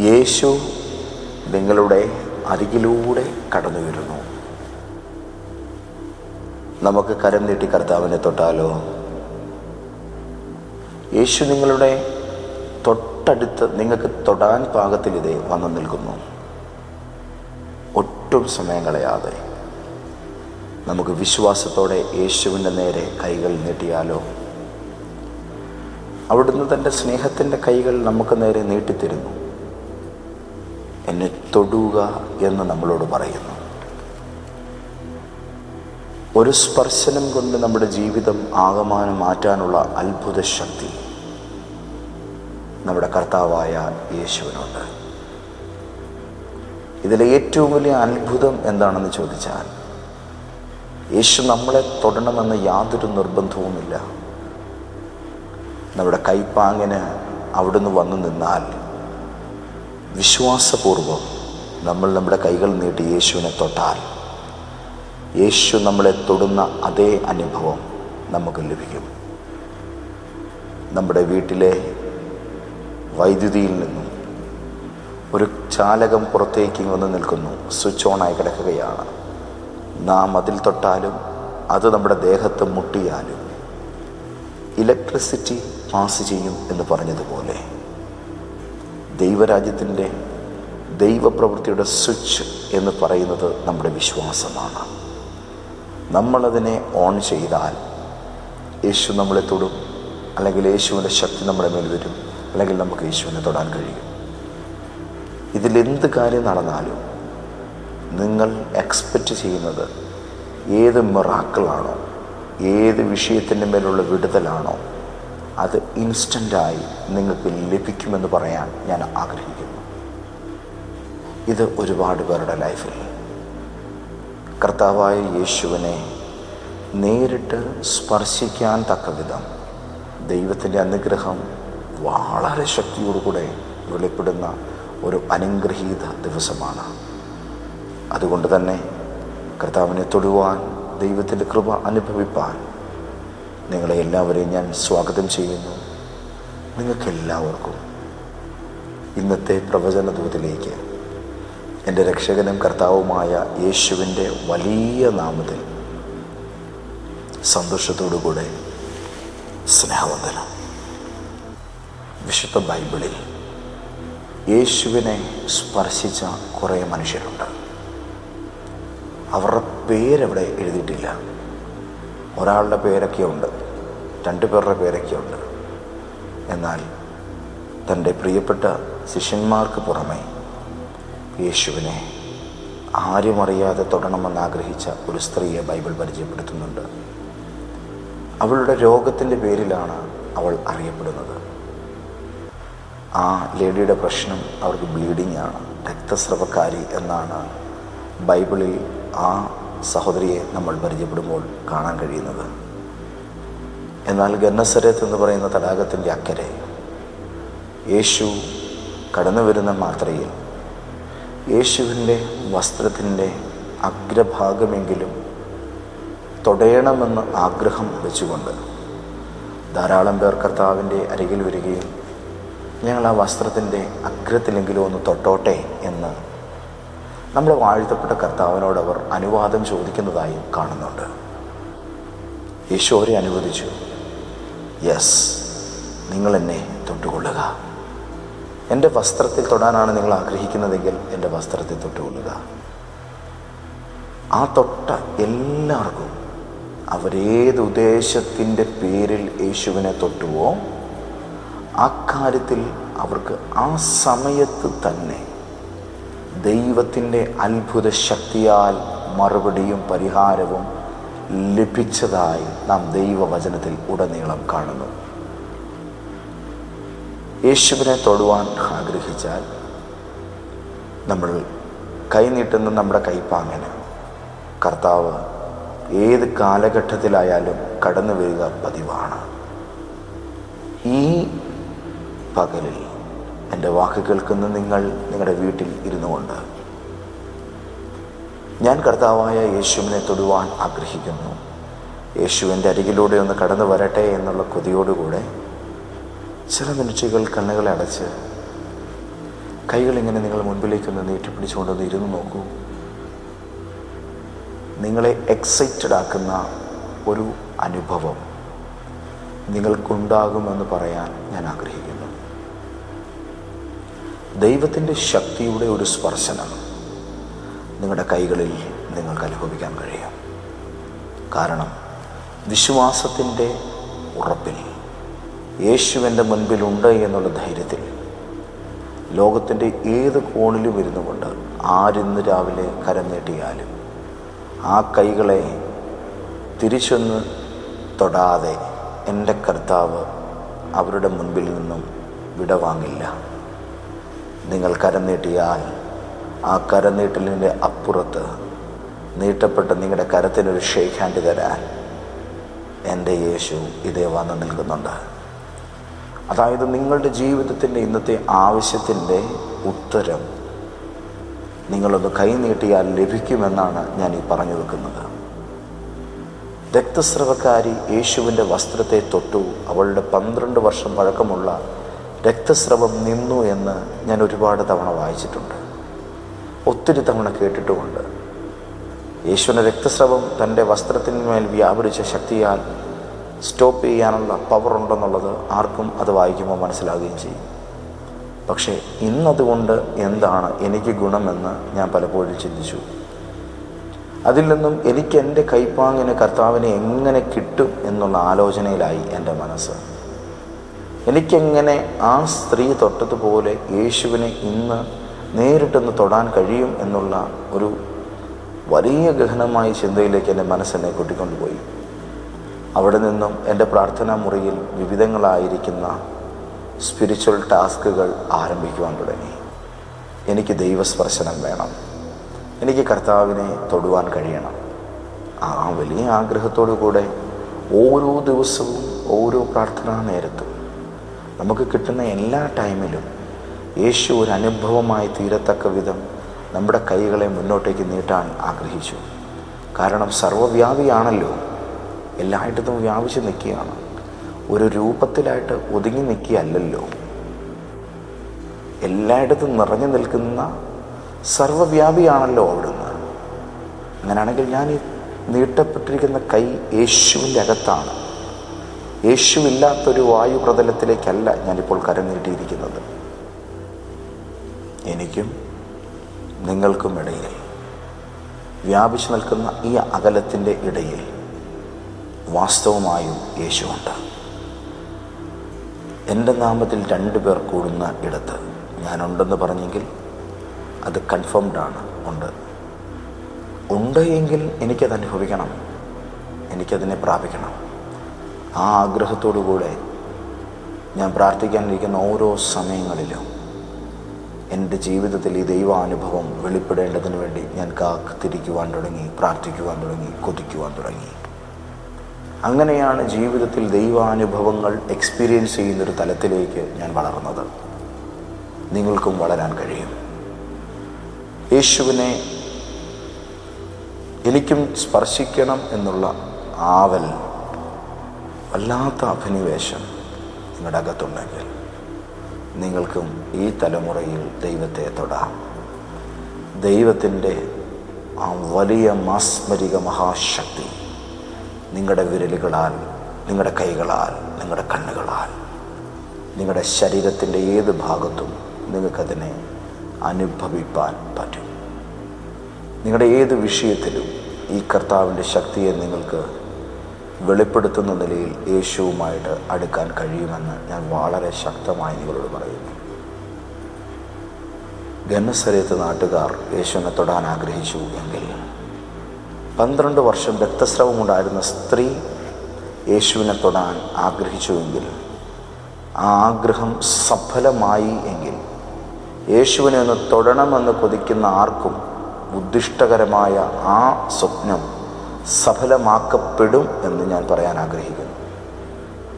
യേശു നിങ്ങളുടെ അരികിലൂടെ കടന്നു വരുന്നു. നമുക്ക് കരം നീട്ടി കർത്താവിനെ തൊട്ടാലോ? യേശു നിങ്ങളുടെ തൊട്ടടുത്ത് നിങ്ങൾക്ക് തൊടാൻ പാകത്തിൽ ഇതേ വന്നു നിൽക്കുന്നു. ഒട്ടും സമയം കളയാതെ നമുക്ക് വിശ്വാസത്തോടെ യേശുവിന്റെ നേരെ കൈകൾ നീട്ടിയാലോ? അവിടുന്ന് തന്റെ സ്നേഹത്തിന്റെ കൈകൾ നമുക്ക് നേരെ നീട്ടിത്തരുന്നു. എന്നെ തൊടുക എന്ന് നമ്മളോട് പറയുന്നു. ഒരു സ്പർശനം കൊണ്ട് നമ്മുടെ ജീവിതം ആകമാനം മാറ്റാനുള്ള അത്ഭുത ശക്തി നമ്മുടെ കർത്താവായ യേശുവിനുണ്ട്. ഇതിലെ ഏറ്റവും വലിയ അത്ഭുതം എന്താണെന്ന് ചോദിച്ചാൽ യേശു നമ്മളെ തൊടണമെന്ന് യാതൊരു നിർബന്ധവുമില്ല. നമ്മുടെ കൈപ്പാങ്ങിന് അവിടുന്ന് വന്നു നിന്നാൽ വിശ്വാസപൂർവം നമ്മൾ നമ്മുടെ കൈകൾ നീട്ടി യേശുവിനെ തൊട്ടാൽ യേശു നമ്മളെ തൊടുന്ന അതേ അനുഭവം നമുക്ക് ലഭിക്കും. നമ്മുടെ വീട്ടിലെ വൈദ്യുതിയിൽ നിന്നും ഒരു ചാലകം പുറത്തേക്ക് വന്ന് നിൽക്കുന്നു സ്വിച്ച് ഓണായി കിടക്കുകയാണ്. നാം അതിൽ തൊട്ടാലും അത് നമ്മുടെ ദേഹത്ത് മുട്ടിയാലും ഇലക്ട്രിസിറ്റി പാസ് ചെയ്യും എന്ന് പറഞ്ഞതുപോലെ. ദൈവരാജ്യത്തിന്റെ ദൈവപ്രവൃത്തിയുടെ സ്വിച്ച് എന്ന് പറയുന്നത് നമ്മുടെ വിശ്വാസമാണ്. നമ്മളതിനെ ഓൺ ചെയ്താൽ യേശു നമ്മളെ തൊടും അല്ലെങ്കിൽ യേശുവിന്റെ ശക്തി നമ്മുടെ മേൽ വരും അല്ലെങ്കിൽ നമുക്ക് യേശുവിനെ തൊടാൻ കഴിയും. ഇതിലെന്ത് കാര്യം നടന്നാലും നിങ്ങൾ എക്സ്പെക്റ്റ് ചെയ്യുന്നത് ഏത് മിറാക്കിളാണോ ഏത് വിഷയത്തിന്റെ മേലുള്ള വിടുതലാണോ അത് ഇൻസ്റ്റന്റായി നിങ്ങൾക്ക് ലഭിക്കുമെന്ന് പറയാൻ ഞാൻ ആഗ്രഹിക്കുന്നു. ഇത് ഒരുപാട് പേരുടെ ലൈഫിൽ കർത്താവായ യേശുവിനെ നേരിട്ട് സ്പർശിക്കാൻ തക്ക വിധം ദൈവത്തിന്റെ അനുഗ്രഹം വളരെ ശക്തിയോടുകൂടെ വെളിപ്പെടുന്ന ഒരു അനുഗ്രഹീത ദിവസമാണ്. അതുകൊണ്ട് തന്നെ കർത്താവിനെ തൊടുവാൻ ദൈവത്തിന്റെ കൃപ അനുഭവിപ്പാൻ നിങ്ങളെ എല്ലാവരെയും ഞാൻ സ്വാഗതം ചെയ്യുന്നു. നിങ്ങൾക്കെല്ലാവർക്കും ഇന്നത്തെ പ്രവചന ദൂതിലേക്ക് എന്റെ രക്ഷകനും കർത്താവുമായ യേശുവിന്റെ വലിയ നാമത്തിൽ സന്തോഷത്തോടുകൂടെ സ്നേഹവന്ദനം. വിശുദ്ധ ബൈബിളിൽ യേശുവിനെ സ്പർശിച്ച കുറേ മനുഷ്യരുണ്ട്. അവരുടെ പേരവിടെ എഴുതിയിട്ടില്ല. ഒരാളുടെ പേരൊക്കെ ഉണ്ട് രണ്ടു പേരുടെ പേരൊക്കെ ഉണ്ട് എന്നാൽ തന്റെ പ്രിയപ്പെട്ട ശിഷ്യന്മാർക്ക് പുറമെ യേശുവിനെ ആരും അറിയാതെ തൊടണമെന്ന് ആഗ്രഹിച്ച ഒരു സ്ത്രീയെ ബൈബിൾ പരിചയപ്പെടുത്തുന്നുണ്ട്. അവളുടെ രോഗത്തിന്റെ പേരിലാണ് അവൾ അറിയപ്പെടുന്നത്. ആ ലേഡിയുടെ പ്രശ്നം അവർക്ക് ബ്ലീഡിംഗ് ആണ് രക്തസ്രവക്കാരി എന്നാണ് ബൈബിളിൽ ആ സഹോദരിയെ നമ്മൾ പരിചയപ്പെടുമ്പോൾ കാണാൻ കഴിയുന്നത്. എന്നാൽ ഗന്നസരത്ത് എന്ന് പറയുന്ന തടാകത്തിന്റെ അക്കരെ യേശു കടന്നു വരുന്ന മാത്രയിൽ യേശുവിന്റെ വസ്ത്രത്തിന്റെ അഗ്രഭാഗമെങ്കിലും തൊടയണമെന്ന് ആഗ്രഹം വെച്ചുകൊണ്ട് ധാരാളം പേർ കർത്താവിന്റെ അരികിൽ വരികയും ഞങ്ങൾ ആ വസ്ത്രത്തിന്റെ അഗ്രത്തിലെങ്കിലും ഒന്ന് തൊട്ടോട്ടെ എന്ന് നമ്മുടെ വാഴ്ത്തപ്പെട്ട കർത്താവിനോട് അവർ അനുവാദം ചോദിക്കുന്നതായും കാണുന്നുണ്ട്. യേശു അനുവദിച്ചു. യെസ് നിങ്ങൾ എന്നെ തൊട്ടുകൊള്ളുക. എന്റെ വസ്ത്രത്തിൽ തൊടാനാണ് നിങ്ങൾ ആഗ്രഹിക്കുന്നതെങ്കിൽ എന്റെ വസ്ത്രത്തിൽ തൊട്ടുകൊള്ളുക. ആ തൊട്ട എല്ലാവർക്കും അവരേത് ഉദ്ദേശത്തിന്റെ പേരിൽ യേശുവിനെ തൊട്ടുവോ അക്കാര്യത്തിൽ അവർക്ക് ആ സമയത്ത് തന്നെ ദൈവത്തിന്റെ അത്ഭുത ശക്തിയാൽ മറുപടിയും പരിഹാരവും ലഭിച്ചതായി നാം ദൈവവചനത്തിൽ ഉടനീളം കാണുന്നു. യേശുവിനെ തൊടുവാൻ ആഗ്രഹിച്ചാൽ നമ്മൾ കൈനീട്ടുന്ന നമ്മുടെ കൈപ്പാങ്ങനെ. കർത്താവ് ഏത് കാലഘട്ടത്തിലായാലും കടന്നു വരിക പതിവാണ്. ഈ പകലിൽ എന്റെ വാക്ക് കേൾക്കുന്ന നിങ്ങൾ നിങ്ങളുടെ വീട്ടിൽ ഇരുന്നു കൊണ്ട്. ഞാൻ കർത്താവായ യേശുവിനെ തൊടുവാൻ ആഗ്രഹിക്കുന്നു. യേശുവിന്റെ അരികിലൂടെ ഒന്ന് കടന്നു വരട്ടെ എന്നുള്ള കൊതിയോടുകൂടെ ചില മിനിറ്റുകൾ കണ്ണുകളെ അടച്ച് കൈകളിങ്ങനെ നിങ്ങൾ മുൻപിലേക്കൊന്ന് നീട്ടിപ്പിടിച്ചുകൊണ്ടൊന്ന് ഇരുന്ന് നോക്കൂ. നിങ്ങളെ എക്സൈറ്റഡ് ആക്കുന്ന ഒരു അനുഭവം നിങ്ങൾക്കുണ്ടാകുമെന്ന് പറയാൻ ഞാൻ ആഗ്രഹിക്കുന്നു. ദൈവത്തിന്റെ ശക്തിയുടെ ഒരു സ്പർശനം നിങ്ങളുടെ കൈകളിൽ നിങ്ങൾക്ക് അനുഭവിക്കാൻ കഴിയും. കാരണം വിശ്വാസത്തിന്റെ ഉറപ്പിൽ യേശുവിന്റെ മുൻപിലുണ്ട് എന്നുള്ള ധൈര്യത്തിൽ ലോകത്തിന്റെ ഏത് കോണിലും ഇരുന്നു കൊണ്ട് ആരിന്ന് രാവിലെ കരം നീട്ടിയാലും ആ കൈകളെ തിരിച്ചൊന്ന് തൊടാതെ എന്റെ കർത്താവ് അവരുടെ മുൻപിൽ നിന്നും വിടവാങ്ങില്ല. നിങ്ങൾ കരം നീട്ടിയാൽ ആ കരം നീട്ടലിന്റെ അപ്പുറത്ത് നീട്ടപ്പെട്ട നിങ്ങളുടെ കരത്തിനൊരു ഷെയ്ക്ക് ഹാൻഡ് തരാൻ എന്റെ യേശു ഇതേ വന്ന് നിൽക്കുന്നുണ്ട്. അതായത് നിങ്ങളുടെ ജീവിതത്തിന്റെ ഇന്നത്തെ ആവശ്യത്തിന്റെ ഉത്തരം നിങ്ങളൊന്ന് കൈനീട്ടിയാൽ ലഭിക്കുമെന്നാണ് ഞാൻ ഈ പറഞ്ഞു വെക്കുന്നത്. രക്തസ്രവക്കാരി യേശുവിന്റെ വസ്ത്രത്തെ തൊട്ടു. അവളുടെ പന്ത്രണ്ട് വർഷം പഴക്കമുള്ള രക്തസ്രവം നിന്നു എന്ന് ഞാൻ ഒരുപാട് തവണ വായിച്ചിട്ടുണ്ട്. ഒത്തിരി തവണ കേട്ടിട്ടുമുണ്ട്. യേശുവിന്റെ രക്തസ്രവം തന്റെ വസ്ത്രത്തിന്മേൽ വ്യാപരിച്ച ശക്തിയാൽ സ്റ്റോപ്പ് ചെയ്യാനുള്ള പവർ ഉണ്ടെന്നുള്ളത് ആർക്കും അത് വായിക്കുമ്പോൾ മനസ്സിലാകുകയും ചെയ്യും. പക്ഷേ ഇന്നതുകൊണ്ട് എന്താണ് എനിക്ക് ഗുണമെന്ന് ഞാൻ പലപ്പോഴും ചിന്തിച്ചു. അതിൽ നിന്നും എനിക്ക് എന്റെ കൈപ്പാങ്ങിന് കർത്താവിനെ എങ്ങനെ കിട്ടും എന്നുള്ള ആലോചനയിലായി എന്റെ മനസ്സ്. എനിക്കെങ്ങനെ ആ സ്ത്രീ തൊട്ടതുപോലെ യേശുവിനെ ഇന്ന് നേരിട്ടൊന്ന് തൊടാൻ കഴിയും എന്നുള്ള ഒരു വലിയ ഗഹനമായ ചിന്തയിലേക്ക് എന്റെ മനസ്സിനെ കൂട്ടിക്കൊണ്ടുപോയി. അവിടെ നിന്നും എന്റെ പ്രാർത്ഥനാ മുറിയിൽ വിവിധങ്ങളായിരിക്കുന്ന സ്പിരിച്വൽ ടാസ്കുകൾ ആരംഭിക്കുവാൻ തുടങ്ങി. എനിക്ക് ദൈവസ്പർശനം വേണം. എനിക്ക് കർത്താവിനെ തൊടുവാൻ കഴിയണം. ആ വലിയ ആഗ്രഹത്തോടു കൂടെ ഓരോ ദിവസവും ഓരോ പ്രാർത്ഥനാ നേരത്തും നമുക്ക് കിട്ടുന്ന എല്ലാ ടൈമിലും യേശു ഒരു അനുഭവമായി തീരത്തക്ക വിധം നമ്മുടെ കൈകളെ മുന്നോട്ടേക്ക് നീട്ടാൻ ആഗ്രഹിച്ചു. കാരണം സർവവ്യാപിയാണല്ലോ. എല്ലായിടത്തും വ്യാപിച്ച് നിൽക്കുകയാണ്. ഒരു രൂപത്തിലായിട്ട് ഒതുങ്ങി നിൽക്കുകയല്ലല്ലോ. എല്ലായിടത്തും നിറഞ്ഞു നിൽക്കുന്ന സർവവ്യാപിയാണല്ലോ അവിടുന്ന്. അങ്ങനെയാണെങ്കിൽ ഞാൻ ഈ നീട്ടപ്പെട്ടിരിക്കുന്ന കൈ യേശുവിന്റെ അകത്താണ്. യേശുവില്ലാത്തൊരു വായു പ്രതലത്തിലേക്കല്ല ഞാനിപ്പോൾ കരം നീട്ടിയിരിക്കുന്നത്. എനിക്കും നിങ്ങൾക്കും ഇടയിൽ വ്യാപിച്ചു നിൽക്കുന്ന ഈ അകലത്തിന്റെ ഇടയിൽ വാസ്തവമായും യേശുവുണ്ട്. എന്റെ നാമത്തിൽ രണ്ടു പേർ കൂടുന്ന ഇടത്ത് ഞാനുണ്ടെന്ന് പറഞ്ഞെങ്കിൽ അത് കൺഫേംഡ് ആണ് ഉണ്ട്. ഉണ്ട് എങ്കിൽ എനിക്കത് അനുഭവിക്കണം എനിക്കതിനെ പ്രാപിക്കണം. ആ ആഗ്രഹത്തോടു കൂടെ ഞാൻ പ്രാർത്ഥിക്കാനിരിക്കുന്ന ഓരോ സമയങ്ങളിലും എന്റെ ജീവിതത്തിൽ ഈ ദൈവാനുഭവം വെളിപ്പെടേണ്ടതിന് വേണ്ടി ഞാൻ കാത്തിരിക്കുവാൻ തുടങ്ങി പ്രാർത്ഥിക്കുവാൻ തുടങ്ങി കൊതിക്കുവാൻ തുടങ്ങി. അങ്ങനെയാണ് ജീവിതത്തിൽ ദൈവാനുഭവങ്ങൾ എക്സ്പീരിയൻസ് ചെയ്യുന്നൊരു തലത്തിലേക്ക് ഞാൻ വളർന്നത്. നിങ്ങൾക്കും വളരാൻ കഴിയും. യേശുവിനെ എനിക്കും സ്പർശിക്കണം എന്നുള്ള ആവൽ വല്ലാത്ത അഭിനിവേശം നിങ്ങളുടെ അകത്തുണ്ടെങ്കിൽ നിങ്ങൾക്കും ഈ തലമുറയിൽ ദൈവത്തെ തൊടാം. ദൈവത്തിന്റെ ആ വലിയ മാസ്മരിക മഹാശക്തി നിങ്ങളുടെ വിരലുകളാൽ നിങ്ങളുടെ കൈകളാൽ നിങ്ങളുടെ കണ്ണുകളാൽ നിങ്ങളുടെ ശരീരത്തിന്റെ ഏത് ഭാഗത്തും നിങ്ങൾക്കതിനെ അനുഭവിപ്പാൻ പറ്റും. നിങ്ങളുടെ ഏത് വിഷയത്തിലും ഈ കർത്താവിന്റെ ശക്തിയെ നിങ്ങൾക്ക് വെളിപ്പെടുത്തുന്ന നിലയിൽ യേശുവുമായിട്ട് അടുക്കാൻ കഴിയുമെന്ന് ഞാൻ വളരെ ശക്തമായി നിങ്ങളോട് പറയുന്നു. ഗന്നസരയത്ത് നാട്ടുകാർ യേശുവിനെ തൊടാൻ ആഗ്രഹിച്ചു എങ്കിൽ പന്ത്രണ്ട് വർഷം രക്തസ്രവമുണ്ടായിരുന്ന സ്ത്രീ യേശുവിനെ തൊടാൻ ആഗ്രഹിച്ചുവെങ്കിൽ ആ ആഗ്രഹം സഫലമായി എങ്കിൽ യേശുവിനെ ഒന്ന് തൊടണമെന്ന് കൊതിക്കുന്ന ആർക്കും ഉദ്ദിഷ്ടകരമായ ആ സ്വപ്നം സഫലമാക്കപ്പെടും എന്ന് ഞാൻ പറയാൻ ആഗ്രഹിക്കുന്നു.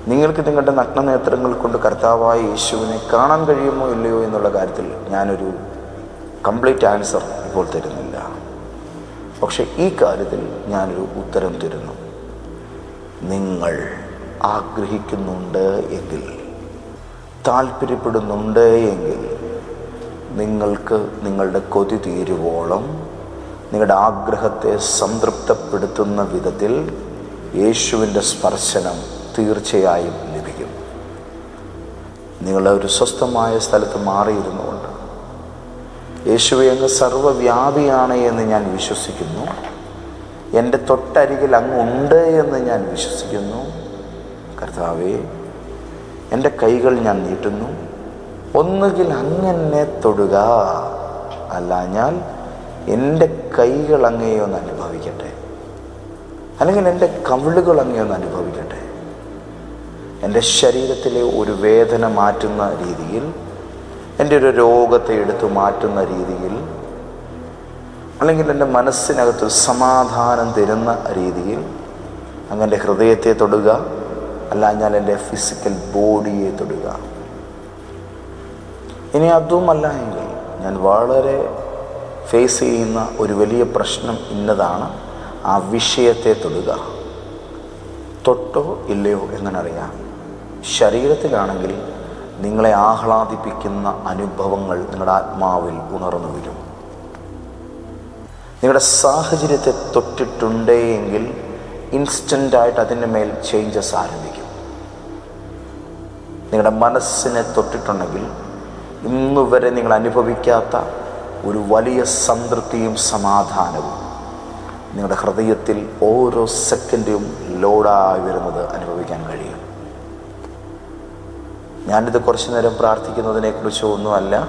നിങ്ങൾക്ക് നിങ്ങളുടെ നഗ്നനേത്രങ്ങൾ കൊണ്ട് കർത്താവായ യേശുവിനെ കാണാൻ കഴിയുമോ ഇല്ലയോ എന്നുള്ള കാര്യത്തിൽ ഞാനൊരു കംപ്ലീറ്റ് ആൻസർ ഇപ്പോൾ തരുന്നില്ല. പക്ഷെ ഈ കാര്യത്തിൽ ഞാനൊരു ഉത്തരം തരുന്നു. നിങ്ങൾ ആഗ്രഹിക്കുന്നുണ്ട് എങ്കിൽ താല്പര്യപ്പെടുന്നുണ്ട് എങ്കിൽ നിങ്ങൾക്ക് നിങ്ങളുടെ കൊതി തീരുവോളം നിങ്ങളുടെ ആഗ്രഹത്തെ സംതൃപ്തപ്പെടുത്തുന്ന വിധത്തിൽ യേശുവിന്റെ സ്പർശനം തീർച്ചയായും ലഭിക്കും. നിങ്ങളെ ഒരു സ്വസ്ഥമായ സ്ഥലത്ത് മാറിയിരുന്നുകൊണ്ട് യേശുവെ അങ്ങ് സർവവ്യാപിയാണ് എന്ന് ഞാൻ വിശ്വസിക്കുന്നു. എന്റെ തൊട്ടരികിൽ അങ്ങുണ്ട് എന്ന് ഞാൻ വിശ്വസിക്കുന്നു. കർത്താവേ എന്റെ കൈകൾ ഞാൻ നീട്ടുന്നു. ഒന്നുകിൽ അങ്ങനെ തൊടുക. അല്ല ഞാൻ എന്റെ കൈകൾ അങ്ങയെ ഒന്ന് അനുഭവിക്കട്ടെ. അല്ലെങ്കിൽ എന്റെ കവിളുകൾ അങ്ങയെ ഒന്ന് അനുഭവിക്കട്ടെ. എന്റെ ശരീരത്തിലെ ഒരു വേദന മാറ്റുന്ന രീതിയിൽ എന്റെ ഒരു രോഗത്തെ എടുത്തു മാറ്റുന്ന രീതിയിൽ അല്ലെങ്കിൽ എന്റെ മനസ്സിനകത്ത് സമാധാനം തരുന്ന രീതിയിൽ അങ്ങനെ ഹൃദയത്തെ തൊടുക അല്ല ഞാൻ എന്റെ ഫിസിക്കൽ ബോഡിയെ തൊടുക. ഇനി അതുമല്ല എങ്കിൽ ഞാൻ വളരെ ഫേസ് ചെയ്യുന്ന ഒരു വലിയ പ്രശ്നം ഇന്നതാണ് ആ വിഷയത്തെ തൊടുക. തൊട്ടോ ഇല്ലയോ എങ്ങനറിയാം ശരീരത്തിലാണെങ്കിൽ നിങ്ങളെ ആഹ്ലാദിപ്പിക്കുന്ന അനുഭവങ്ങൾ നിങ്ങളുടെ ആത്മാവിൽ ഉണർന്നു വരും. നിങ്ങളുടെ സാഹചര്യത്തെ തൊട്ടിട്ടുണ്ടെങ്കിൽ ഇൻസ്റ്റന്റായിട്ട് അതിന്റെ മേൽ ചേഞ്ചസ് ആരംഭിക്കും. നിങ്ങളുടെ മനസ്സിനെ തൊട്ടിട്ടുണ്ടെങ്കിൽ ഇന്നുവരെ നിങ്ങൾ അനുഭവിക്കാത്ത ഒരു വലിയ സംതൃപ്തിയും സമാധാനവും. നിങ്ങളുടെ ഹൃദയത്തിൽ ഓരോ സെക്കൻഡും ലോഡായി വരുന്നത് അനുഭവിക്കാൻ കഴിയും. ഞാനിത് കുറച്ചു നേരം പ്രാർത്ഥിക്കുന്നതിനെക്കുറിച്ചോ ഒന്നുമല്ല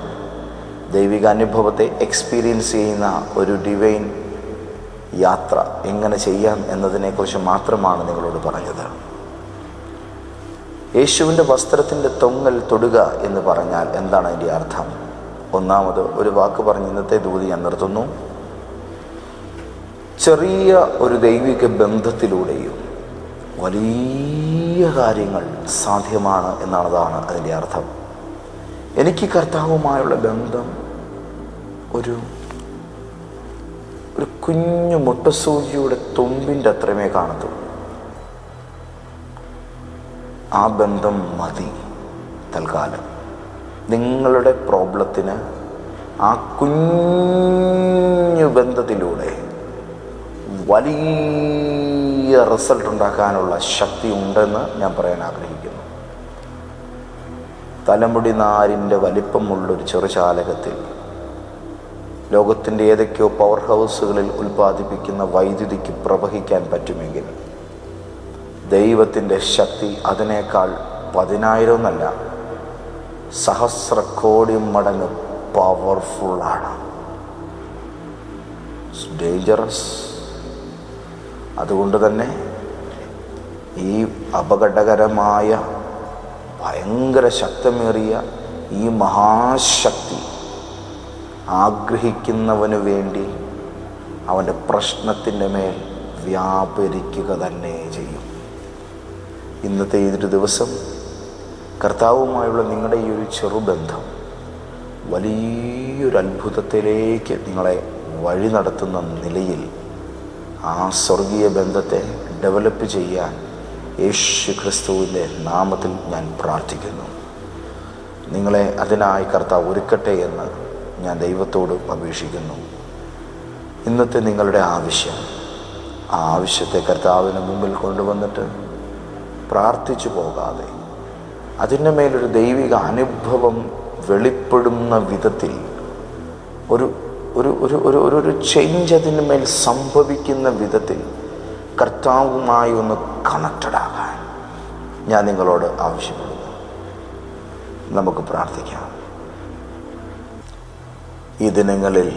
ദൈവിക അനുഭവത്തെ എക്സ്പീരിയൻസ് ചെയ്യുന്ന ഒരു ഡിവൈൻ യാത്ര എങ്ങനെ ചെയ്യാം എന്നതിനെക്കുറിച്ച് മാത്രമാണ് നിങ്ങളോട് പറഞ്ഞത്. യേശുവിന്റെ വസ്ത്രത്തിന്റെ തൊങ്ങൽ തൊടുക എന്ന് പറഞ്ഞാൽ എന്താണ് അതിന്റെ അർത്ഥം? ഒന്നാമത് ഒരു വാക്ക് പറഞ്ഞ് ഇന്നത്തെ ദൂതി ഞാൻ നിർത്തുന്നു. ചെറിയ ഒരു ദൈവിക ബന്ധത്തിലൂടെയും വലിയ കാര്യങ്ങൾ സാധ്യമാണ് എന്നുള്ളതാണ് അതിന്റെ അർത്ഥം. എനിക്ക് കർത്താവുമായുള്ള ബന്ധം ഒരു ഒരു കുഞ്ഞു മുട്ടസൂചിയുടെ തുമ്പിന്റെ അത്രമേ കാണത്തുള്ളൂ ആ ബന്ധം മതി തൽക്കാലം. നിങ്ങളുടെ പ്രോബ്ലത്തിന് ആ കുഞ്ഞു ബന്ധത്തിലൂടെ വലിയ റിസൾട്ട് ഉണ്ടാക്കാനുള്ള ശക്തി ഉണ്ടെന്ന് ഞാൻ പറയാൻ ആഗ്രഹിക്കുന്നു. തലമുടി നാരിന്റെ വലിപ്പമുള്ളൊരു ചെറുചാലകത്തിൽ ലോകത്തിന്റെ ഏതൊക്കെയോ പവർ ഹൗസുകളിൽ ഉൽപ്പാദിപ്പിക്കുന്ന വൈദ്യുതിക്ക് പ്രവഹിക്കാൻ പറ്റുമെങ്കിൽ ദൈവത്തിന്റെ ശക്തി അതിനേക്കാൾ പതിനായിരം എന്നല്ല സഹസ്ര കോടി മടങ്ങ് പവർഫുള്ളാണ് ഡേഞ്ചറസ് അതുകൊണ്ട് തന്നെ ഈ അപകടകരമായ ഭയങ്കര ശക്തമേറിയ ഈ മഹാശക്തി ആഗ്രഹിക്കുന്നവന് വേണ്ടി അവന്റെ പ്രശ്നത്തിന്റെ മേൽ വ്യാപരിക്കുക തന്നെ ചെയ്യും. ഇന്നത്തെ ഒരു ദിവസം കർത്താവുമായുള്ള നിങ്ങളുടെ ഈ ഒരു ചെറുബന്ധം വലിയൊരു അത്ഭുതത്തിലേക്ക് നിങ്ങളെ വഴി നടത്തുന്ന നിലയിൽ ആ സ്വർഗീയ ബന്ധത്തെ ഡെവലപ്പ് ചെയ്യാൻ യേശു ക്രിസ്തുവിന്റെ നാമത്തിൽ ഞാൻ പ്രാർത്ഥിക്കുന്നു. നിങ്ങളെ അതിനായി കർത്താവ് ഒരുക്കട്ടെ എന്ന് ഞാൻ ദൈവത്തോട് അപേക്ഷിക്കുന്നു. ഇന്നത്തെ നിങ്ങളുടെ ആവശ്യം ആ ആവശ്യത്തെ കർത്താവിന് മുമ്പിൽ കൊണ്ടുവന്നിട്ട് പ്രാർത്ഥിച്ചു പോകാതെ അതിന്റെ മേലൊരു ദൈവിക അനുഭവം വെളിപ്പെടുന്ന വിധത്തിൽ ഒരു ഒരു ഒരു ഒരു ഒരു ഒരു ചേഞ്ച് അതിന് മേൽ സംഭവിക്കുന്ന വിധത്തിൽ കർത്താവുമായി ഒന്ന് കണക്റ്റഡ് ആകാൻ ഞാൻ നിങ്ങളോട് ആവശ്യപ്പെടുന്നു. നമുക്ക് പ്രാർത്ഥിക്കാം. ഈ ദിനങ്ങളിൽ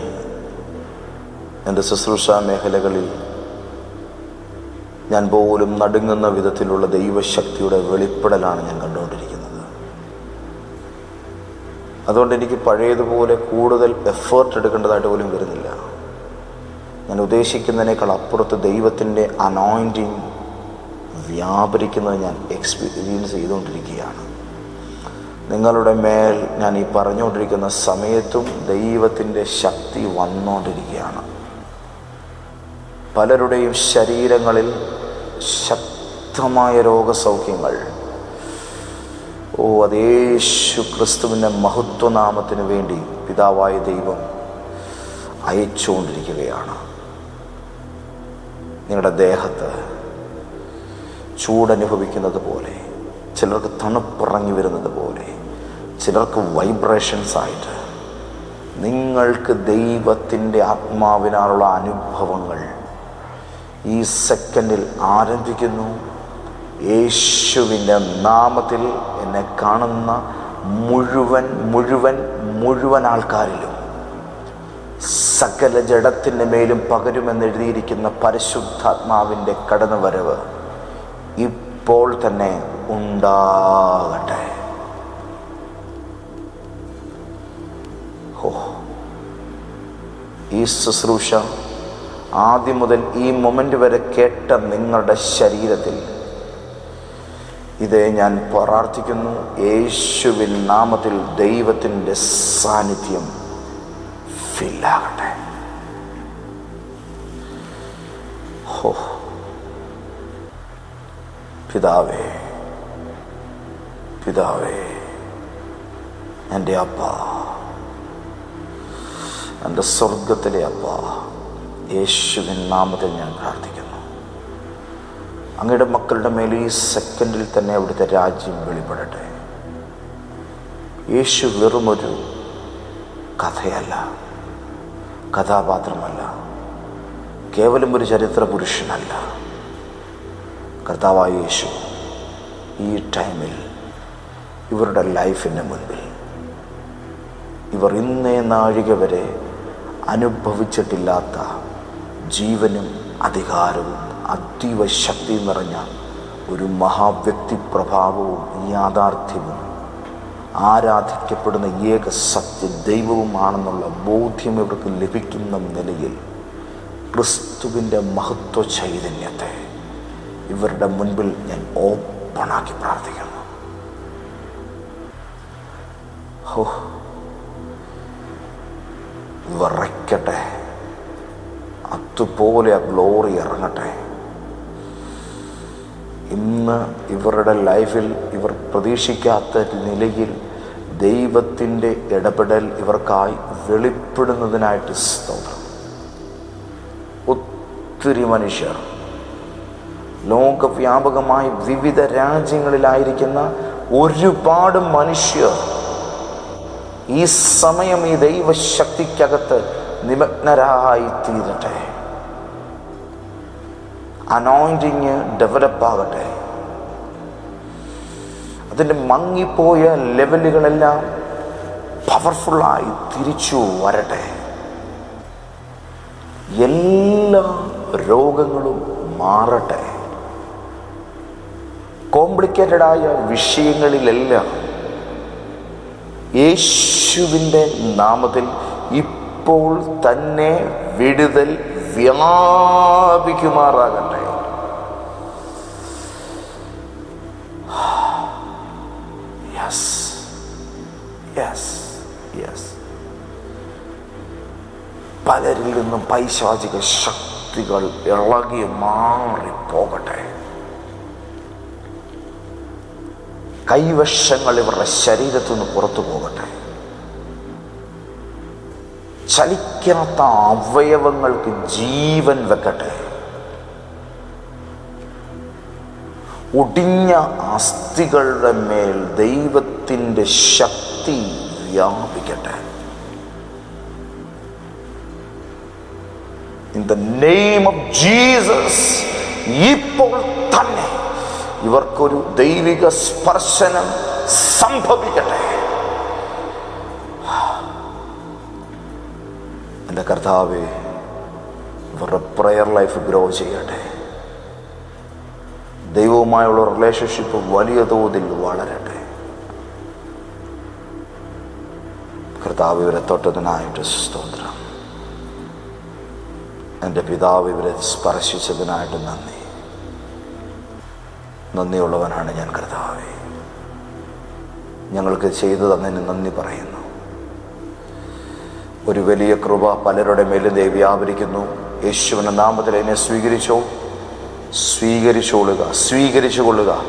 എന്റെ ശുശ്രൂഷ മേഖലകളിൽ ഞാൻ പോലും നടുങ്ങുന്ന വിധത്തിലുള്ള ദൈവശക്തിയുടെ വെളിപ്പെടലാണ് ഞാൻ കണ്ടുകൊണ്ടിരിക്കുന്നത്. അതുകൊണ്ട് എനിക്ക് പഴയതുപോലെ കൂടുതൽ എഫേർട്ട് എടുക്കേണ്ടതായിട്ട് പോലും വരുന്നില്ല. ഞാൻ ഉദ്ദേശിക്കുന്നതിനേക്കാൾ അപ്പുറത്ത് ദൈവത്തിന്റെ അനോയിന്റിങ് വ്യാപരിക്കുന്നത് ഞാൻ എക്സ്പീരിയൻസ് ചെയ്തുകൊണ്ടിരിക്കുകയാണ്. നിങ്ങളുടെ മേൽ ഞാൻ ഈ പറഞ്ഞുകൊണ്ടിരിക്കുന്ന സമയത്തും ദൈവത്തിന്റെ ശക്തി വന്നുകൊണ്ടിരിക്കുകയാണ്. പലരുടെയും ശരീരങ്ങളിൽ ശക്തമായ രോഗസൗഖ്യങ്ങൾ ഓ അതേശു ക്രിസ്തുവിന്റെ മഹത്വനാമത്തിന് വേണ്ടി പിതാവായ ദൈവം അയച്ചുകൊണ്ടിരിക്കുകയാണ്. നിങ്ങളുടെ ദേഹത്ത് ചൂടനുഭവിക്കുന്നത് പോലെ ചിലർക്ക് തണുപ്പിറങ്ങി വരുന്നത് പോലെ ചിലർക്ക് വൈബ്രേഷൻസ് ആയിട്ട് നിങ്ങൾക്ക് ദൈവത്തിന്റെ ആത്മാവിനാലുള്ള അനുഭവങ്ങൾ ഈ സെക്കൻഡിൽ ആരംഭിക്കുന്നു. യേശുവിന്റെ നാമത്തിൽ എന്നെ കാണുന്ന മുഴുവൻ മുഴുവൻ മുഴുവൻ ആൾക്കാരിലും സകല ജഡത്തിന്റെ മേലും പകരുമെന്നെഴുതിയിരിക്കുന്ന പരിശുദ്ധാത്മാവിന്റെ കടന്നുവരവ് ഇപ്പോൾ തന്നെ ഉണ്ടാകട്ടെ. ഓ ഈ ശുശ്രൂഷ ആദ്യം മുതൽ ഈ മൊമെന്റ് വരെ കേട്ട നിങ്ങളുടെ ശരീരത്തിൽ ഇതേ ഞാൻ പ്രാർത്ഥിക്കുന്നു യേശുവിൻ നാമത്തിൽ ദൈവത്തിന്റെ സാന്നിധ്യം ഫില്ലാകട്ടെ. ഹോ. പിതാവേ പിതാവേ എന്റെ അപ്പ എന്റെ സ്വർഗത്തിലെ അപ്പ യേശുവിൻ നാമത്തിൽ ഞാൻ പ്രാർത്ഥിക്കുന്നു. അങ്ങയുടെ മക്കളുടെ മേൽ ഈ സെക്കൻഡിൽ തന്നെ അവിടുത്തെ രാജ്യം വെളിപ്പെടട്ടെ. യേശു വെറുമൊരു കഥയല്ല കഥാപാത്രമല്ല കേവലം ഒരു ചരിത്ര പുരുഷനല്ല. കർത്താവായ യേശു ഈ ടൈമിൽ ഇവരുടെ ലൈഫിന്റെ മുൻപിൽ ഇവർ ഇന്നേ നാഴിക വരെ അനുഭവിച്ചിട്ടില്ലാത്ത ജീവനും അധികാരവും അതീവ ശക്തി നിറഞ്ഞ ഒരു മഹാവ്യക്തി പ്രഭാവവും യാഥാർത്ഥ്യവും ആരാധിക്കപ്പെടുന്ന ഏക സത്യ ദൈവവുമാണെന്നുള്ള ബോധ്യം ഇവർക്ക് ലഭിക്കുന്ന നിലയിൽ ക്രിസ്തുവിന്റെ മഹത്വ ചൈതന്യത്തെ ഇവരുടെ മുൻപിൽ ഞാൻ ഓപ്പണാക്കി പ്രാർത്ഥിക്കുന്നു. ഹോ വിറയ്ക്കട്ടെ. അതുപോലെ ആ ഗ്ലോറി ഇറങ്ങട്ടെ. ഇന്ന് ഇവരുടെ ലൈഫിൽ ഇവർ പ്രതീക്ഷിക്കാത്ത നിലയിൽ ദൈവത്തിന്റെ ഇടപെടൽ ഇവർക്കായി വെളിപ്പെടുന്നതിനായിട്ട് സ്തോത്രം. ഒത്തിരി മനുഷ്യർ ലോകവ്യാപകമായി വിവിധ രാജ്യങ്ങളിലായിരിക്കുന്ന ഒരുപാട് മനുഷ്യർ ഈ സമയം ഈ ദൈവശക്തിക്കകത്ത് നിമഗ്നരായി തീരട്ടെ അനോയിന്റിങ് ഡെവലപ്പ് ആകട്ടെ അതിന്റെ മങ്ങിപ്പോയ ലെവലുകളെല്ലാം പവർഫുള്ളായി തിരിച്ചു വരട്ടെ. എല്ലാ രോഗങ്ങളും മാറട്ടെ. കോംപ്ലിക്കേറ്റഡായ വിഷയങ്ങളിലെല്ലാം യേശുവിന്റെ നാമത്തിൽ ഇപ്പോൾ തന്നെ വിടുതൽ വ്യാപിക്കുമാറാകട്ടെ. Yes Yes. Yes. പലരിൽ നിന്നും പൈശാചിക ശക്തികൾ ഇളകി മാറി പോകട്ടെ കൈവശങ്ങൾ ഇവരുടെ ശരീരത്തു നിന്ന് പുറത്തു പോകട്ടെ ചലിക്കാത്ത അവയവങ്ങൾക്ക് ജീവൻ വെക്കട്ടെ ഒടിഞ്ഞ അസ്ഥികളുടെ മേൽ ദൈവത്തിന്റെ ശക്തി വ്യാപിക്കട്ടെ. In the name of Jesus ഇപ്പോൾ തന്നെ ഇവർക്കൊരു ദൈവിക സ്പർശനം സംഭവിക്കട്ടെ. എന്റെ കർത്താവെ ഇവരുടെ പ്രയർ ലൈഫ് ഗ്രോ ചെയ്യട്ടെ. ദൈവവുമായുള്ള റിലേഷൻഷിപ്പ് വലിയ തോതിൽ വളരട്ടെ. കർത്താവ് ഇവരെ തൊട്ടതിനായിട്ട് സ്തോത്രം. എന്റെ പിതാവ് ഇവരെ സ്പർശിച്ചതിനായിട്ട് നന്ദി. നന്ദിയുള്ളവനാണ് ഞാൻ കർത്താവെ. ഞങ്ങൾക്ക് ചെയ്തു തന്നതിന് നന്ദി പറയുന്നു. ഒരു വലിയ കൃപ പലരുടെ മേലും ദേവി വ്യാപരിക്കുന്നു യേശുവിന്റെ നാമത്തിൽ എന്നെ സ്വീകരിച്ചോ. സ്വീകരിച്ചുകൊള്ളുക സ്വീകരിച്ചു കൊള്ളുക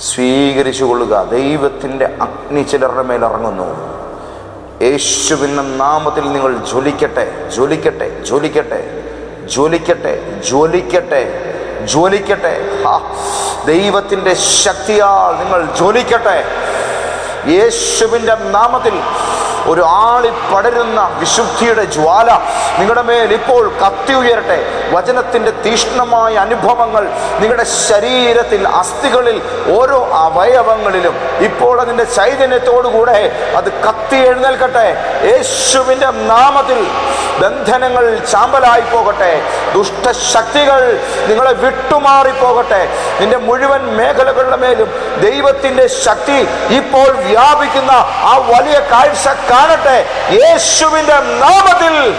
സ്വീകരിച്ചു കൊള്ളുക ദൈവത്തിന്റെ അഗ്നി ചിലരുടെ മേൽ ഇറങ്ങുന്നു. യേശുവിന്റെ നാമത്തിൽ നിങ്ങൾ ജ്വലിക്കട്ടെ ജ്വലിക്കട്ടെ ജ്വലിക്കട്ടെ ജ്വലിക്കട്ടെ ജ്വലിക്കട്ടെ ജ്വലിക്കട്ടെ. ദൈവത്തിന്റെ ശക്തിയാൽ നിങ്ങൾ ജ്വലിക്കട്ടെ. യേശുവിന്റെ നാമത്തിൽ ഒരു ആളി പടരുന്ന വിശുദ്ധിയുടെ ജ്വാല നിങ്ങളുടെ മേൽ ഇപ്പോൾ കത്തി ഉയരട്ടെ. വചനത്തിന്റെ തീഷ്ണമായ അനുഭവങ്ങൾ നിങ്ങളുടെ ശരീരത്തിൽ അസ്ഥികളിൽ ഓരോ അവയവങ്ങളിലും ഇപ്പോൾ അതിന്റെ ചൈതന്യത്തോടുകൂടെ അത് കത്തി എഴുന്നേൽക്കട്ടെ. യേശുവിന്റെ നാമത്തിൽ ബന്ധനങ്ങൾ ചാമ്പലായി പോകട്ടെ. ദുഷ്ടശക്തികൾ നിങ്ങളെ വിട്ടുമാറിപ്പോകട്ടെ നിന്റെ മുഴുവൻ മേഖലകളുടെ മേലും ദൈവത്തിന്റെ ശക്തി ഇപ്പോൾ വ്യാപിക്കുന്ന ആ വലിയ കാഴ്ച കാണട്ടെ. യേശുവിന്റെ നാമത്തിൽ.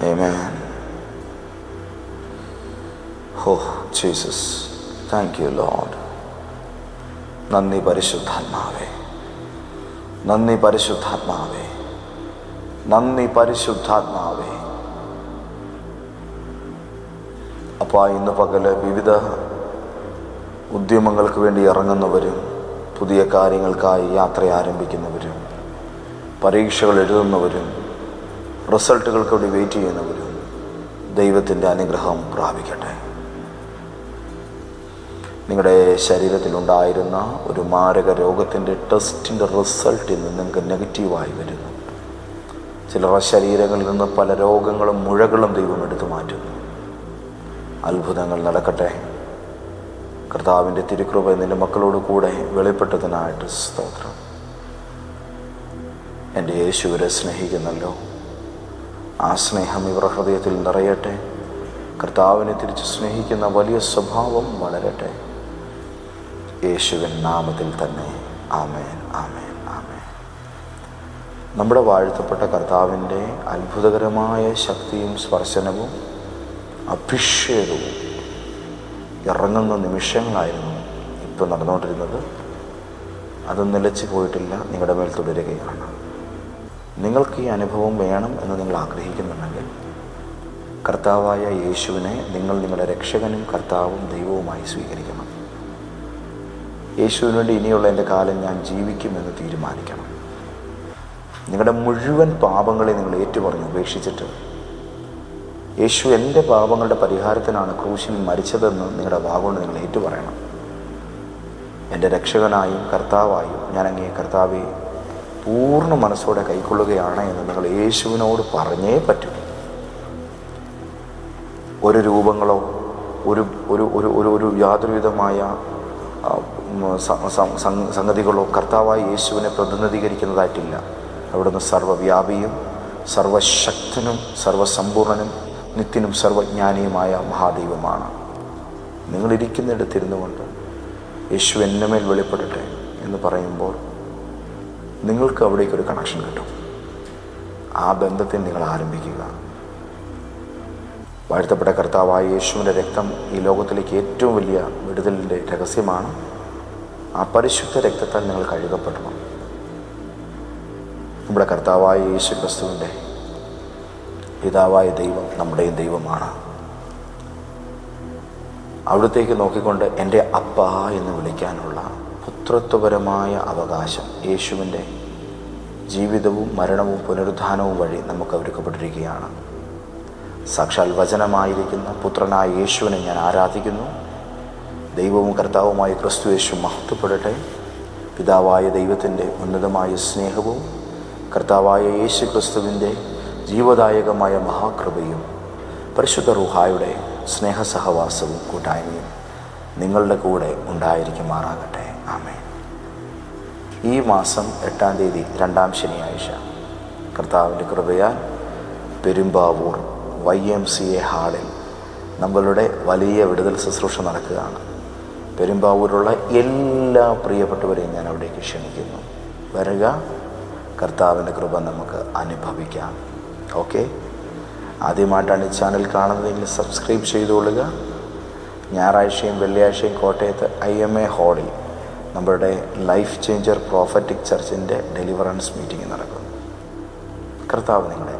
Amen. Oh, Jesus. നന്ദി പരിശുദ്ധാത്മാവേ. നന്ദി പരിശുദ്ധാത്മാവേ. നന്ദി പരിശുദ്ധാത്മാവേ. അപ്പോൾ ഇന്ന് പകൽ വിവിധ ഉദ്യമങ്ങൾക്ക് വേണ്ടി ഇറങ്ങുന്നവരും പുതിയ കാര്യങ്ങൾക്കായി യാത്ര ആരംഭിക്കുന്നവരും പരീക്ഷകൾ എഴുതുന്നവരും റിസൾട്ടുകൾക്ക് വേണ്ടി വെയിറ്റ് ചെയ്യുന്നവരും ദൈവത്തിന്റെ അനുഗ്രഹം പ്രാപിക്കട്ടെ. നിങ്ങളുടെ ശരീരത്തിലുണ്ടായിരുന്ന ഒരു മാരക രോഗത്തിന്റെ ടെസ്റ്റിന്റെ റിസൾട്ട് ഇന്ന് നിങ്ങൾക്ക് നെഗറ്റീവായി വരുന്നു. ചിലരുടെ ശരീരങ്ങളിൽ നിന്ന് പല രോഗങ്ങളും മുഴകളും ദൈവം എടുത്തു മാറ്റുന്നു. അത്ഭുതങ്ങൾ നടക്കട്ടെ. കർത്താവിന്റെ തിരുകൃപ നിന്റെ മക്കളോട് കൂടെ വെളിപ്പെട്ടതിനായിട്ട് സ്തോത്രം. എന്റെ യേശുവിനെ സ്നേഹിക്കുന്നല്ലോ. ആ സ്നേഹം ഇവരുടെ ഹൃദയത്തിൽ നിറയട്ടെ. കർത്താവിനെ തിരിച്ച് സ്നേഹിക്കുന്ന വലിയ സ്വഭാവം വളരട്ടെ. യേശുവിൻ നാമത്തിൽ തന്നെ. ആമേൻ ആമേൻ ആമേൻ. നമ്മുടെ വാഴ്ത്തപ്പെട്ട കർത്താവിന്റെ അത്ഭുതകരമായ ശക്തിയും സ്പർശനവും അഭിഷേകവും ഇറങ്ങുന്ന നിമിഷങ്ങളായിരുന്നു ഇപ്പോൾ നടന്നുകൊണ്ടിരുന്നത്. അത് നിലച്ചു പോയിട്ടില്ല നിങ്ങളുടെ മേൽ തുടരുകയാണ്. നിങ്ങൾക്ക് ഈ അനുഭവം വേണം എന്ന് നിങ്ങൾ ആഗ്രഹിക്കുന്നുണ്ടെങ്കിൽ കർത്താവായ യേശുവിനെ നിങ്ങൾ നിങ്ങളുടെ രക്ഷകനും കർത്താവും ദൈവവുമായി സ്വീകരിക്കണം. യേശുവിന് വേണ്ടി ഇനിയുള്ള എന്റെ കാലം ഞാൻ ജീവിക്കുമെന്ന് തീരുമാനിക്കണം. നിങ്ങളുടെ മുഴുവൻ പാപങ്ങളെ നിങ്ങൾ ഏറ്റുപറഞ്ഞ് ഉപേക്ഷിച്ചിട്ട് യേശു എന്റെ പാപങ്ങളുടെ പരിഹാരത്തിനാണ് ക്രൂശിൽ മരിച്ചതെന്ന് നിങ്ങളുടെ ഭാഗമുണ്ട് നിങ്ങൾ ഏറ്റുപറയണം. എന്റെ രക്ഷകനായും കർത്താവായും ഞാൻ അങ്ങേ കർത്താവെ പൂർണ മനസ്സോടെ കൈക്കൊള്ളുകയാണ് എന്ന് നിങ്ങൾ യേശുവിനോട് പറഞ്ഞേ പറ്റൂ. ഒരു രൂപങ്ങളോ ഒരു ഒരു ഒരു ഒരു ഒരു യാതൊരുവിധമായ സംഗതികളോ കർത്താവായ യേശുവിനെ പ്രതിനിധീകരിക്കുന്നതായിട്ടില്ല. അവിടുന്ന് സർവവ്യാപിയും സർവശക്തനും സർവസമ്പൂർണനും നിത്യനും സർവജ്ഞാനിയുമായ മഹാദൈവമാണ്. നിങ്ങളിരിക്കുന്നിടത്തിരുന്നു കൊണ്ട് യേശു എന്റെ മേൽ വെളിപ്പെടട്ടെ എന്ന് പറയുമ്പോൾ നിങ്ങൾക്ക് അവിടേക്കൊരു കണക്ഷൻ കിട്ടും. ആ ബന്ധത്തിൽ നിങ്ങൾ ആരംഭിക്കുക. വാഴ്ത്തപ്പെട്ട കർത്താവായ യേശുവിന്റെ രക്തം ഈ ലോകത്തിലേക്ക് ഏറ്റവും വലിയ വിടുതലിന്റെ രഹസ്യമാണ്. ആ പരിശുദ്ധ രക്തത്താൽ നിങ്ങൾ കഴുകപ്പെടണം. നമ്മുടെ കർത്താവായ യേശു ക്രിസ്തുവിന്റെ പിതാവായ ദൈവം നമ്മുടെയും ദൈവമാണ്. അവിടത്തേക്ക് നോക്കിക്കൊണ്ട് എന്റെ അപ്പ എന്ന് വിളിക്കാനുള്ള പുത്രത്വപരമായ അവകാശം യേശുവിന്റെ ജീവിതവും മരണവും പുനരുദ്ധാനവും വഴി നമുക്ക് ഒരുക്കപ്പെട്ടിരിക്കുകയാണ്. സാക്ഷാൽ വചനമായിരിക്കുന്ന പുത്രനായ യേശുവിനെ ഞാൻ ആരാധിക്കുന്നു. ദൈവവും കർത്താവുമായ ക്രിസ്തു യേശു മഹത്വപ്പെടട്ടെ. പിതാവായ ദൈവത്തിന്റെ ഉന്നതമായ സ്നേഹവും കർത്താവായ യേശു ക്രിസ്തുവിന്റെ ജീവദായകമായ മഹാകൃപയും പരിശുദ്ധ റുഹായുടെ സ്നേഹസഹവാസവും കൂട്ടായ്മയും നിങ്ങളുടെ കൂടെ ഉണ്ടായിരിക്കുമാറാകട്ടെ. ആമേ ഈ മാസം എട്ടാം തീയതി രണ്ടാം ശനിയാഴ്ച. കർത്താവിന്റെ കൃപയാൽ Perumbavoor Y M C A ഹാളിൽ നമ്മളുടെ വലിയ വിടുതൽ ശുശ്രൂഷ നടക്കുകയാണ്. പെരുമ്പാവൂരുള്ള എല്ലാ പ്രിയപ്പെട്ടവരെയും ഞാൻ അവിടേക്ക് ക്ഷണിക്കുന്നു. വരിക കർത്താവിന്റെ കൃപ നമുക്ക് അനുഭവിക്കാം. ഓക്കെ. ആദ്യമായിട്ടാണ് ഈ ചാനൽ കാണുന്നതെങ്കിൽ സബ്സ്ക്രൈബ് ചെയ്തുകൊള്ളുക. ഞായറാഴ്ചയും വെള്ളിയാഴ്ചയും കോട്ടയത്ത് ഐ എം എ ഹാളിൽ നമ്മളുടെ ലൈഫ് ചേഞ്ചർ പ്രോഫറ്റിക് ചർച്ചിന്റെ ഡെലിവറൻസ് മീറ്റിംഗ് നടക്കും കർത്താവ് നിങ്ങളെ